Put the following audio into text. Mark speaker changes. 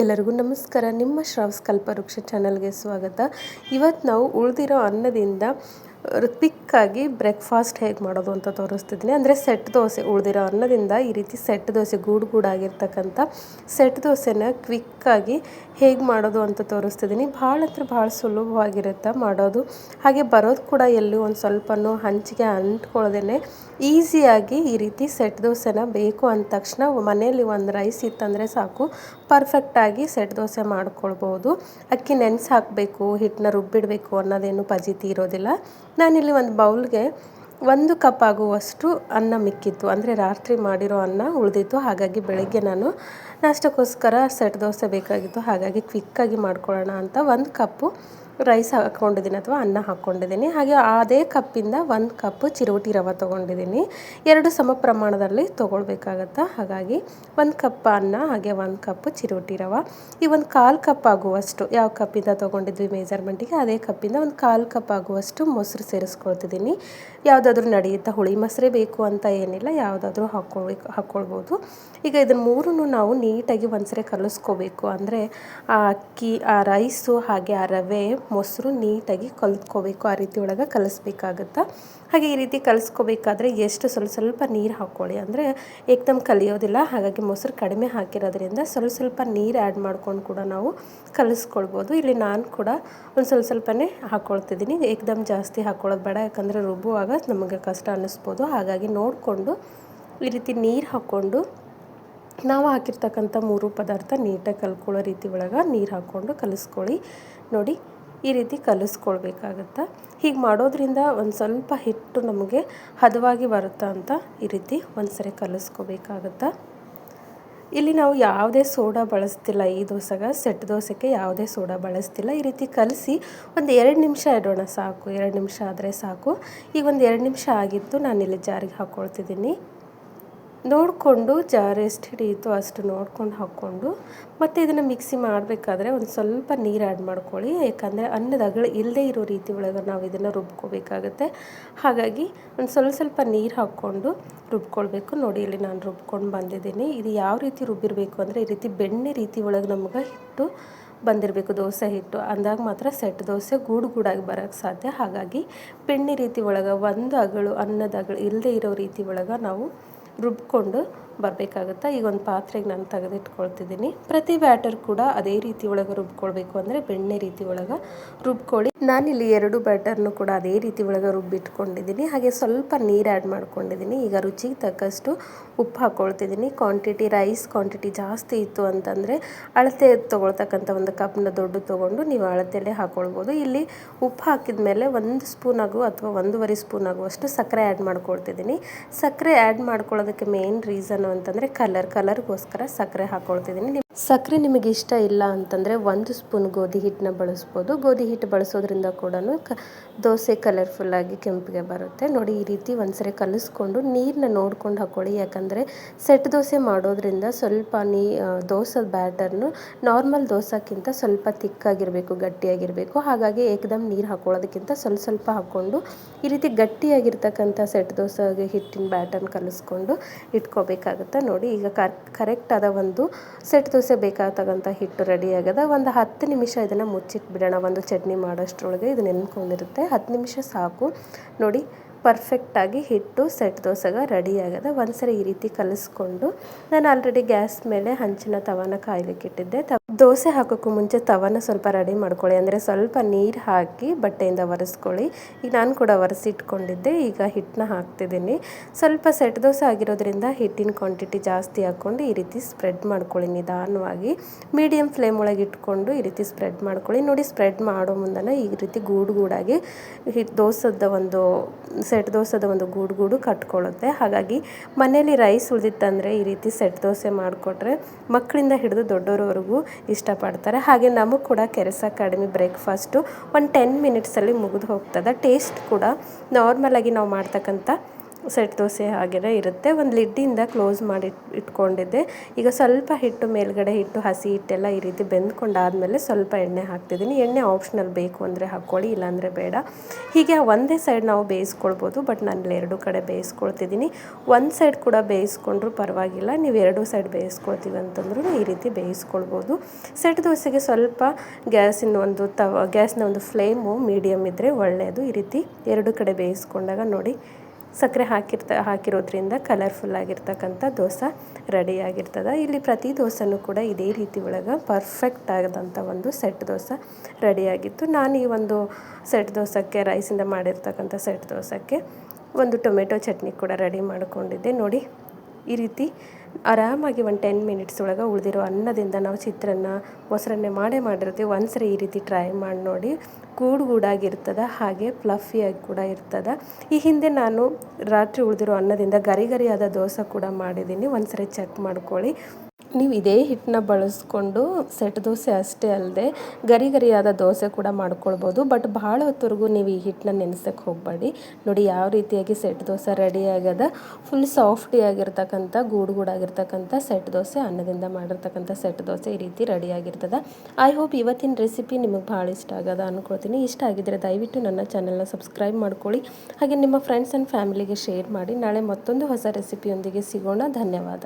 Speaker 1: ಎಲ್ಲರಿಗೂ ನಮಸ್ಕಾರ. ನಿಮ್ಮ ಶ್ರಾವ್ಸ್ ಕಲ್ಪವೃಕ್ಷ ಚಾನಲ್ಗೆ ಸ್ವಾಗತ. ಇವತ್ತು ನಾವು ಉಳಿದಿರೋ ಅನ್ನದಿಂದ ಕ್ವಿಕ್ಕಾಗಿ ಬ್ರೇಕ್ಫಾಸ್ಟ್ ಹೇಗೆ ಮಾಡೋದು ಅಂತ ತೋರಿಸ್ತಿದ್ದೀನಿ. ಅಂದರೆ ಸೆಟ್ ದೋಸೆ ಉಳಿದಿರೋ ಅನ್ನದಿಂದ ಈ ರೀತಿ ಸೆಟ್ ದೋಸೆ ಗೂಡು ಗೂಡಾಗಿರ್ತಕ್ಕಂಥ ಸೆಟ್ ದೋಸೆನ ಕ್ವಿಕ್ಕಾಗಿ ಹೇಗೆ ಮಾಡೋದು ಅಂತ ತೋರಿಸ್ತಿದ್ದೀನಿ. ಭಾಳ ಹತ್ರ ಭಾಳ ಸುಲಭವಾಗಿರುತ್ತೆ ಮಾಡೋದು. ಹಾಗೆ ಬರೋದು ಕೂಡ ಎಲ್ಲೂ ಒಂದು ಸ್ವಲ್ಪನೂ ಹಂಚಿಗೆ ಅಂಟ್ಕೊಳ್ಳೋದೇ ಈಸಿಯಾಗಿ ಈ ರೀತಿ ಸೆಟ್ ದೋಸೆನ ಬೇಕು ಅಂದ ತಕ್ಷಣ ಮನೆಯಲ್ಲಿ ಒಂದು ರೈಸ್ ಇತ್ತಂದರೆ ಸಾಕು. ಪರ್ಫೆಕ್ಟಾಗಿ ಸೆಟ್ ದೋಸೆ ಮಾಡ್ಕೊಳ್ಬೋದು. ಅಕ್ಕಿ ನೆನೆಸಿ ಹಾಕಬೇಕು ಹಿಟ್ಟನ್ನ ರುಬ್ಬಿಡಬೇಕು ಅನ್ನೋದೇನು ಪಜಿತಿ ಇರೋದಿಲ್ಲ. ನಾನಿಲ್ಲಿ ಒಂದು ಬೌಲ್ಗೆ ಒಂದು ಕಪ್ ಆಗುವಷ್ಟು ಅನ್ನ ಮಿಕ್ಕಿತ್ತು. ಅಂದರೆ ರಾತ್ರಿ ಮಾಡಿರೋ ಅನ್ನ ಉಳಿದಿತ್ತು. ಹಾಗಾಗಿ ಬೆಳಗ್ಗೆ ನಾನು ನಾಷ್ಟಕ್ಕೋಸ್ಕರ ಸೆಟ್ ದೋಸೆ ಬೇಕಾಗಿತ್ತು. ಹಾಗಾಗಿ ಕ್ವಿಕ್ಕಾಗಿ ಮಾಡ್ಕೊಳ್ಳೋಣ ಅಂತ ಒಂದು ಕಪ್ಪು ರೈಸ್ ಹಾಕ್ಕೊಂಡಿದ್ದೀನಿ ಅಥವಾ ಅನ್ನ ಹಾಕ್ಕೊಂಡಿದ್ದೀನಿ ಹಾಗೆ ಅದೇ ಕಪ್ಪಿಂದ ಒಂದು ಕಪ್ ಚಿರೋಟಿ ರವೆ ತೊಗೊಂಡಿದ್ದೀನಿ. ಎರಡು ಸಮ ಪ್ರಮಾಣದಲ್ಲಿ ತೊಗೊಳ್ಬೇಕಾಗತ್ತೆ? ಹಾಗಾಗಿ ಒಂದು ಕಪ್ ಅನ್ನ, ಹಾಗೆ ಒಂದು ಕಪ್ ಚಿರೋಟಿ ರವೆ. ಈ ಒಂದು ಕಾಲು ಕಪ್ ಆಗುವಷ್ಟು ಯಾವ ಕಪ್ಪಿಂದ ತೊಗೊಂಡಿದ್ವಿ ಮೇಜರ್ಮೆಂಟಿಗೆ ಅದೇ ಕಪ್ಪಿಂದ ಒಂದು ಕಾಲು ಕಪ್ ಆಗುವಷ್ಟು ಮೊಸರು ಸೇರಿಸ್ಕೊಳ್ತಿದ್ದೀನಿ. ಯಾವುದಾದ್ರೂ ನಡೆಯುತ್ತಾ ಹುಳಿ ಮೊಸರೇ ಬೇಕು ಅಂತ ಏನಿಲ್ಲ, ಯಾವುದಾದ್ರೂ ಹಾಕ್ಕೊಳ್ಬೇಕು ಹಾಕ್ಕೊಳ್ಬೋದು ಈಗ ಇದನ್ನು ಮೂರನ್ನು ನಾವು ನೀಟಾಗಿ ಒಂದ್ಸರಿ ಕಲಿಸ್ಕೋಬೇಕು. ಅಂದರೆ ಆ ಅಕ್ಕಿ, ಆ ರೈಸು, ಹಾಗೆ ಆ ರವೆ, ಮೊಸರು ನೀಟಾಗಿ ಕಲ್ತ್ಕೋಬೇಕು. ಆ ರೀತಿ ಒಳಗೆ ಕಲಿಸ್ಬೇಕಾಗತ್ತೆ? ಹಾಗೆ ಈ ರೀತಿ ಕಲಿಸ್ಕೋಬೇಕಾದ್ರೆ ಎಷ್ಟು ಸ್ವಲ್ಪ ಸ್ವಲ್ಪ ನೀರು ಹಾಕ್ಕೊಳ್ಳಿ. ಅಂದರೆ ಏಕ್ದಮ್ ಕಲಿಯೋದಿಲ್ಲ, ಹಾಗಾಗಿ ಮೊಸರು ಕಡಿಮೆ ಹಾಕಿರೋದ್ರಿಂದ ಸ್ವಲ್ಪ ಸ್ವಲ್ಪ ನೀರು ಆ್ಯಡ್ ಮಾಡ್ಕೊಂಡು ಕೂಡ ನಾವು ಕಲಿಸ್ಕೊಳ್ಬೋದು. ಇಲ್ಲಿ ನಾನು ಕೂಡ ಒಂದು ಸ್ವಲ್ಪ ಸ್ವಲ್ಪನೇ ಹಾಕ್ಕೊಳ್ತಿದ್ದೀನಿ ಏಕ್ದಮ್ ಜಾಸ್ತಿ ಹಾಕ್ಕೊಳ್ಳೋದು ಬೇಡ, ಯಾಕಂದರೆ ರುಬ್ಬುವಾಗ ನಮಗೆ ಕಷ್ಟ ಅನ್ನಿಸ್ಬೋದು. ಹಾಗಾಗಿ ನೋಡಿಕೊಂಡು ಈ ರೀತಿ ನೀರು ಹಾಕ್ಕೊಂಡು ನಾವು ಹಾಕಿರ್ತಕ್ಕಂಥ ಮೂರು ಪದಾರ್ಥ ನೀಟಾಗಿ ಕಲ್ಕೊಳ್ಳೋ ರೀತಿ ಒಳಗೆ ನೀರು ಹಾಕ್ಕೊಂಡು ಕಲಿಸ್ಕೊಳ್ಳಿ. ನೋಡಿ, ಈ ರೀತಿ ಕಲಿಸ್ಕೊಳ್ಬೇಕಾಗತ್ತೆ? ಹೀಗೆ ಮಾಡೋದ್ರಿಂದ ಒಂದು ಸ್ವಲ್ಪ ಹಿಟ್ಟು ನಮಗೆ ಹದವಾಗಿ ಬರುತ್ತಾ ಅಂತ ಈ ರೀತಿ ಒಂದು ಸರಿ ಕಲಿಸ್ಕೋಬೇಕಾಗತ್ತೆ? ಇಲ್ಲಿ ನಾವು ಯಾವುದೇ ಸೋಡಾ ಬಳಸ್ತಿಲ್ಲ. ಈ ದೋಸೆಗೆ, ಸೆಟ್ ದೋಸೆಗೆ ಯಾವುದೇ ಸೋಡಾ ಬಳಸ್ತಿಲ್ಲ. ಈ ರೀತಿ ಕಲಸಿ ಒಂದು ಎರಡು ನಿಮಿಷ ಇಡೋಣ ಸಾಕು. ಎರಡು ನಿಮಿಷ ಆದರೆ ಸಾಕು. ಈಗ ಒಂದು ಎರಡು ನಿಮಿಷ ಆಗಿತ್ತು. ನಾನು ಇಲ್ಲಿ ಜಾರಿಗೆ ಹಾಕ್ಕೊಳ್ತಿದ್ದೀನಿ ನೋಡಿಕೊಂಡು ಜಾರ್ ಎಷ್ಟು ಹಿಡಿಯಿತು ಅಷ್ಟು ನೋಡ್ಕೊಂಡು ಹಾಕ್ಕೊಂಡು ಮತ್ತು ಇದನ್ನು ಮಿಕ್ಸಿ ಮಾಡಬೇಕಾದ್ರೆ ಒಂದು ಸ್ವಲ್ಪ ನೀರು ಆ್ಯಡ್ ಮಾಡ್ಕೊಳ್ಳಿ. ಯಾಕಂದರೆ ಅನ್ನದ ಅಗಳು ಇಲ್ಲದೇ ಇರೋ ರೀತಿ ಒಳಗೆ ನಾವು ಇದನ್ನು ರುಬ್ಕೋಬೇಕಾಗತ್ತೆ. ಹಾಗಾಗಿ ಒಂದು ಸ್ವಲ್ಪ ಸ್ವಲ್ಪ ನೀರು ಹಾಕ್ಕೊಂಡು ರುಬ್ಕೊಳ್ಬೇಕು. ನೋಡಿ ಇಲ್ಲಿ ನಾನು ರುಬ್ಕೊಂಡು ಬಂದಿದ್ದೀನಿ. ಇದು ಯಾವ ರೀತಿ ರುಬ್ಬಿರಬೇಕು ಅಂದರೆ ಈ ರೀತಿ ಬೆಣ್ಣೆ ರೀತಿ ಒಳಗೆ ನಮ್ಗೆ ಹಿಟ್ಟು ಬಂದಿರಬೇಕು. ದೋಸೆ ಹಿಟ್ಟು. ಅಂದಾಗ ಮಾತ್ರ ಸೆಟ್ ದೋಸೆ ಗೂಡು ಗೂಡಾಗಿ ಬರೋಕ್ಕೆ ಸಾಧ್ಯ. ಹಾಗಾಗಿ ಬೆಣ್ಣೆ ರೀತಿ ಒಳಗೆ ಒಂದು ಅಗಳು ಅನ್ನದ ಅಗಳು ಇಲ್ಲದೇ ಇರೋ ರೀತಿ ಒಳಗೆ ನಾವು ರುಬ್ಕೊಂಡು ಬರಬೇಕಾಗುತ್ತೆ, ಈಗ ಒಂದು ಪಾತ್ರೆಗೆ ನಾನು ತೆಗೆದಿಟ್ಕೊಳ್ತಿದ್ದೀನಿ. ಪ್ರತಿ ಬ್ಯಾಟರ್ ಕೂಡ ಅದೇ ರೀತಿ ಒಳಗೆ ರುಬ್ಕೊಳ್ಬೇಕು ಅಂದರೆ ಬೆಣ್ಣೆ ರೀತಿ ಒಳಗೆ ರುಬ್ಕೊಳ್ಳಿ. ನಾನಿಲ್ಲಿ ಎರಡು ಬ್ಯಾಟರ್ನು ಕೂಡ ಅದೇ ರೀತಿ ಒಳಗೆ ರುಬ್ಬಿಟ್ಕೊಂಡಿದ್ದೀನಿ. ಹಾಗೆ ಸ್ವಲ್ಪ ನೀರು ಆ್ಯಡ್ ಮಾಡ್ಕೊಂಡಿದ್ದೀನಿ. ಈಗ ರುಚಿಗೆ ತಕ್ಕಷ್ಟು ಉಪ್ಪು ಹಾಕ್ಕೊಳ್ತಿದ್ದೀನಿ ಕ್ವಾಂಟಿಟಿ ರೈಸ್ ಕ್ವಾಂಟಿಟಿ ಜಾಸ್ತಿ ಇತ್ತು ಅಂತಂದರೆ ಅಳತೆ ತೊಗೊಳ್ತಕ್ಕಂಥ ಒಂದು ಕಪ್ನ ದೊಡ್ಡ ತೊಗೊಂಡು ನೀವು ಅಳತೆಯಲ್ಲೇ ಹಾಕ್ಕೊಳ್ಬೋದು ಇಲ್ಲಿ ಉಪ್ಪು ಹಾಕಿದ ಮೇಲೆ ಒಂದು ಸ್ಪೂನ್ ಆಗು ಅಥವಾ ಒಂದೂವರೆ ಸ್ಪೂನ್ ಆಗುವಷ್ಟು ಸಕ್ಕರೆ ಆ್ಯಡ್ ಮಾಡ್ಕೊಳ್ತಿದ್ದೀನಿ. ಸಕ್ಕರೆ ಆ್ಯಡ್ ಮಾಡ್ಕೊಳ್ಳೋದಕ್ಕೆ ಮೇನ್ ರೀಸನ್ ಅಂತಂದರೆ ಕಲರ್ ಕಲರ್ಗೋಸ್ಕರ ಸಕ್ಕರೆ ಹಾಕ್ಕೊಳ್ತಿದ್ದೀನಿ ಸಕ್ಕರೆ ನಿಮಗೆ ಇಷ್ಟ ಇಲ್ಲ ಅಂತಂದರೆ ಒಂದು ಸ್ಪೂನ್ ಗೋಧಿ ಹಿಟ್ಟನ್ನ ಬಳಸ್ಬೋದು. ಗೋಧಿ ಹಿಟ್ಟು ಬಳಸೋದ್ರಿಂದ ಕೂಡ ಕ, ದೋಸೆ ಕಲರ್ಫುಲ್ಲಾಗಿ ಕೆಂಪಿಗೆ ಬರುತ್ತೆ. ನೋಡಿ, ಈ ರೀತಿ ಒಂದ್ಸರಿ ಕಲಿಸ್ಕೊಂಡು ನೀರನ್ನ ನೋಡ್ಕೊಂಡು ಹಾಕ್ಕೊಳ್ಳಿ ಯಾಕಂದರೆ ಸೆಟ್ ದೋಸೆ ಮಾಡೋದ್ರಿಂದ ಸ್ವಲ್ಪ ನೀ ದೋಸೆ ಬ್ಯಾಟರ್ನು ನಾರ್ಮಲ್ ದೋಸೆಕ್ಕಿಂತ ಸ್ವಲ್ಪ ತಿಕ್ಕಾಗಿರಬೇಕು, ಗಟ್ಟಿಯಾಗಿರಬೇಕು. ಹಾಗಾಗಿ ಏಕದಮ್ ನೀರು ಹಾಕ್ಕೊಳ್ಳೋದಕ್ಕಿಂತ ಸ್ವಲ್ಪ ಸ್ವಲ್ಪ ಹಾಕ್ಕೊಂಡು ಈ ರೀತಿ ಗಟ್ಟಿಯಾಗಿರ್ತಕ್ಕಂಥ ಸೆಟ್ ದೋಸೆಗೆ ಹಿಟ್ಟಿನ ಬ್ಯಾಟರ್ನ ಕಲಿಸ್ಕೊಂಡು ಇಟ್ಕೋಬೇಕಾಗುತ್ತೆ. ನೋಡಿ, ಈಗ ಕರೆಕ್ಟ್ ಆದ ಒಂದು ಸೆಟ್ ದೋಸೆ ಬೇಕಾಗ್ತಕ್ಕಂಥ ಹಿಟ್ಟು ರೆಡಿ ಆಗದ. ಒಂದು ಹತ್ತು ನಿಮಿಷ ಇದನ್ನು ಮುಚ್ಚಿಟ್ಬಿಡೋಣ. ಒಂದು ಚಟ್ನಿ ಮಾಡೋಷ್ಟರೊಳಗೆ ಇದು ನೆನ್ಕೊಂಡಿರುತ್ತೆ. ಹತ್ತು ನಿಮಿಷ ಸಾಕು. ನೋಡಿ ಪರ್ಫೆಕ್ಟಾಗಿ ಹಿಟ್ಟು ಸೆಟ್ ದೋಸೆಗೆ ರೆಡಿ ಒಂದು ಸರಿ ಈ ರೀತಿ ಕಲಿಸ್ಕೊಂಡು, ನಾನು ಆಲ್ರೆಡಿ ಗ್ಯಾಸ್ ಮೇಲೆ ಹಂಚಿನ ತವಾನ ಕಾಯಲಿಕ್ಕೆ ಇಟ್ಟಿದ್ದೆ ತ ದೋಸೆ ಹಾಕೋಕ್ಕೂ ಮುಂಚೆ ತವನ ಸ್ವಲ್ಪ ರೆಡಿ ಮಾಡ್ಕೊಳ್ಳಿ. ಅಂದರೆ ಸ್ವಲ್ಪ ನೀರು ಹಾಕಿ ಬಟ್ಟೆಯಿಂದ ಒರೆಸ್ಕೊಳ್ಳಿ. ಈಗ ನಾನು ಕೂಡ ಒರೆಸಿಟ್ಕೊಂಡಿದ್ದೆ, ಈಗ ಹಿಟ್ಟನ್ನ ಹಾಕ್ತಿದ್ದೀನಿ. ಸ್ವಲ್ಪ ಸೆಟ್ ದೋಸೆ ಆಗಿರೋದ್ರಿಂದ ಹಿಟ್ಟಿನ ಕ್ವಾಂಟಿಟಿ ಜಾಸ್ತಿ ಹಾಕ್ಕೊಂಡು ಈ ರೀತಿ ಸ್ಪ್ರೆಡ್ ಮಾಡ್ಕೊಳ್ಳಿ ನಿಧಾನವಾಗಿ. ಮೀಡಿಯಮ್ ಫ್ಲೇಮ್ ಒಳಗೆ ಇಟ್ಕೊಂಡು ಈ ರೀತಿ ಸ್ಪ್ರೆಡ್ ಮಾಡ್ಕೊಳ್ಳಿ. ನೋಡಿ ಸ್ಪ್ರೆಡ್ ಮಾಡೋ ಮುಂದನ ಈ ರೀತಿ ಗೂಡು ಗೂಡಾಗಿ ಹಿಟ್ ದೋಸದ ಒಂದು, ಸೆಟ್ ದೋಸದ ಒಂದು ಗೂಡು ಗೂಡು ಕಟ್ಕೊಳ್ಳುತ್ತೆ. ಹಾಗಾಗಿ ಮನೆಯಲ್ಲಿ ರೈಸ್ ಉಳಿದಿತ್ತಂದರೆ ಈ ರೀತಿ ಸೆಟ್ ದೋಸೆ ಮಾಡಿಕೊಟ್ರೆ ಮಕ್ಕಳಿಂದ ಹಿಡಿದು ದೊಡ್ಡೋರವರೆಗೂ ಇಷ್ಟಪಡ್ತಾರೆ. ಹಾಗೆ ನಮಗೆ ಕೂಡ ಕೆಲಸ ಕಡಿಮೆ ಬ್ರೇಕ್ಫಾಸ್ಟು ಒಂದು ಟೆನ್ ಮಿನಿಟ್ಸಲ್ಲಿ ಮುಗಿದು ಹೋಗ್ತದೆ. ಟೇಸ್ಟ್ ಕೂಡ ನಾರ್ಮಲಾಗಿ ನಾವು ಮಾಡ್ತಕ್ಕಂಥ ಸೆಟ್ ದೋಸೆ ಹಾಗೆಲ್ಲ ಇರುತ್ತೆ. ಒಂದು ಲಿಡ್ಡಿಂದ ಕ್ಲೋಸ್ ಮಾಡಿ ಇಟ್ಕೊಂಡಿದ್ದೆ. ಈಗ ಸ್ವಲ್ಪ ಹಿಟ್ಟು ಮೇಲ್ಗಡೆ ಹಿಟ್ಟು ಹಸಿ ಹಿಟ್ಟೆಲ್ಲ ಈ ರೀತಿ ಬೆಂದ್ಕೊಂಡಾದ್ಮೇಲೆ ಸ್ವಲ್ಪ ಎಣ್ಣೆ ಹಾಕ್ತಿದ್ದೀನಿ. ಎಣ್ಣೆ ಆಪ್ಷನಲ್ ಬೇಕು ಅಂದರೆ ಹಾಕ್ಕೊಳ್ಳಿ, ಇಲ್ಲಾಂದರೆ ಬೇಡ. ಹೀಗೆ ಒಂದೇ ಸೈಡ್ ನಾವು ಬೇಯಿಸ್ಕೊಳ್ಬೋದು ಬಟ್ ನಾನು ಎರಡು ಕಡೆ ಬೇಯಿಸ್ಕೊಳ್ತಿದ್ದೀನಿ. ಒಂದು ಸೈಡ್ ಕೂಡ ಬೇಯಿಸ್ಕೊಂಡ್ರೂ ಪರವಾಗಿಲ್ಲ. ನೀವು ಎರಡು ಸೈಡ್ ಬೇಯಿಸ್ಕೊಳ್ತೀವಿ ಅಂತಂದ್ರೂ ಈ ರೀತಿ ಬೇಯಿಸ್ಕೊಳ್ಬೋದು. ಸೆಟ್ ದೋಸೆಗೆ ಸ್ವಲ್ಪ ಗ್ಯಾಸಿನ ಒಂದು ತವ ಗ್ಯಾಸ್ನ ಒಂದು ಫ್ಲೇಮು ಮೀಡಿಯಮ್ ಇದ್ದರೆ ಒಳ್ಳೆಯದು ಈ ರೀತಿ ಎರಡು ಕಡೆ ಬೇಯಿಸ್ಕೊಂಡಾಗ ನೋಡಿ ಸಕ್ಕರೆ ಹಾಕಿರ್ತ, ಹಾಕಿರೋದ್ರಿಂದ ಕಲರ್ಫುಲ್ ಆಗಿರ್ತಕ್ಕಂಥ ದೋಸೆ ರೆಡಿ ಆಗಿರ್ತದೆ. ಇಲ್ಲಿ ಪ್ರತಿ ದೋಸೆನೂ ಕೂಡ ಇದೇ ರೀತಿ ಒಳಗೆ ಪರ್ಫೆಕ್ಟ್ ಆದಂಥ ಒಂದು ಸೆಟ್ ದೋಸೆ ರೆಡಿಯಾಗಿತ್ತು ನಾನು ಈ ಒಂದು ಸೆಟ್ ದೋಸೆಗೆ ರೈಸಿಂದ ಮಾಡಿರ್ತಕ್ಕಂಥ ಸೆಟ್ ದೋಸೆಗೆ ಒಂದು ಟೊಮೆಟೊ ಚಟ್ನಿ ಕೂಡ ರೆಡಿ ಮಾಡಿಕೊಂಡಿದ್ದೆ. ನೋಡಿ, ಈ ರೀತಿ ಆರಾಮಾಗಿ ಒಂದು ಟೆನ್ ಮಿನಿಟ್ಸ್ ಒಳಗೆ ಉಳಿದಿರೋ ಅನ್ನದಿಂದ ನಾವು ಚಿತ್ರಾನ್ನ, ಮೊಸರನ್ನೇ ಮಾಡೇ ಮಾಡಿರ್ತೀವಿ. ಒಂದ್ಸರಿ ಈ ರೀತಿ ಟ್ರೈ ಮಾಡಿ ನೋಡಿ. ಗೂಡು ಗೂಡಾಗಿರ್ತದೆ, ಹಾಗೆ ಫ್ಲಫಿಯಾಗಿ ಕೂಡ ಇರ್ತದೆ. ಈ ಹಿಂದೆ ನಾನು ರಾತ್ರಿ ಉಳಿದಿರೋ ಅನ್ನದಿಂದ ಗರಿ ಗರಿಯಾದ ದೋಸೆ ಕೂಡ ಮಾಡಿದ್ದೀನಿ. ಒಂದ್ಸರಿ ಚೆಕ್ ಮಾಡ್ಕೊಳ್ಳಿ. ನೀವು ಇದೇ ಹಿಟ್ಟನ್ನ ಬಳಸ್ಕೊಂಡು ಸೆಟ್ ದೋಸೆ ಅಷ್ಟೇ ಅಲ್ಲದೆ ಗರಿ ಗರಿಯಾದ ದೋಸೆ ಕೂಡ ಮಾಡ್ಕೊಳ್ಬೋದು. ಬಟ್ ಭಾಳ ಹೊತ್ತವರೆಗೂ ನೀವು ಈ ಹಿಟ್ಟನ್ನ ನೆನೆಸಕ್ಕೆ ಹೋಗಬೇಡಿ. ನೋಡಿ ಯಾವ ರೀತಿಯಾಗಿ ಸೆಟ್ ದೋಸೆ ರೆಡಿ ಆಗ್ಯದ. ಫುಲ್ ಸಾಫ್ಟಿ ಆಗಿರ್ತಕ್ಕಂಥ, ಗೂಡು ಗೂಡಾಗಿರ್ತಕ್ಕಂಥ ಸೆಟ್ ದೋಸೆ, ಅನ್ನದಿಂದ ಮಾಡಿರ್ತಕ್ಕಂಥ ಸೆಟ್ ದೋಸೆ ಈ ರೀತಿ ರೆಡಿ ಆಗಿರ್ತದೆ. ಐ ಹೋಪ್ ಇವತ್ತಿನ ರೆಸಿಪಿ ನಿಮಗೆ ಭಾಳ ಇಷ್ಟ ಆಗದ ಅಂದ್ಕೊಳ್ತೀನಿ ಇಷ್ಟ ಆಗಿದ್ದರೆ ದಯವಿಟ್ಟು ನನ್ನ ಚಾನಲ್ನ ಸಬ್ಸ್ಕ್ರೈಬ್ ಮಾಡ್ಕೊಳ್ಳಿ. ಹಾಗೆ ನಿಮ್ಮ ಫ್ರೆಂಡ್ಸ್ ಆ್ಯಂಡ್ ಫ್ಯಾಮಿಲಿಗೆ ಶೇರ್ ಮಾಡಿ. ನಾಳೆ ಮತ್ತೊಂದು ಹೊಸ ರೆಸಿಪಿಯೊಂದಿಗೆ ಸಿಗೋಣ. ಧನ್ಯವಾದ.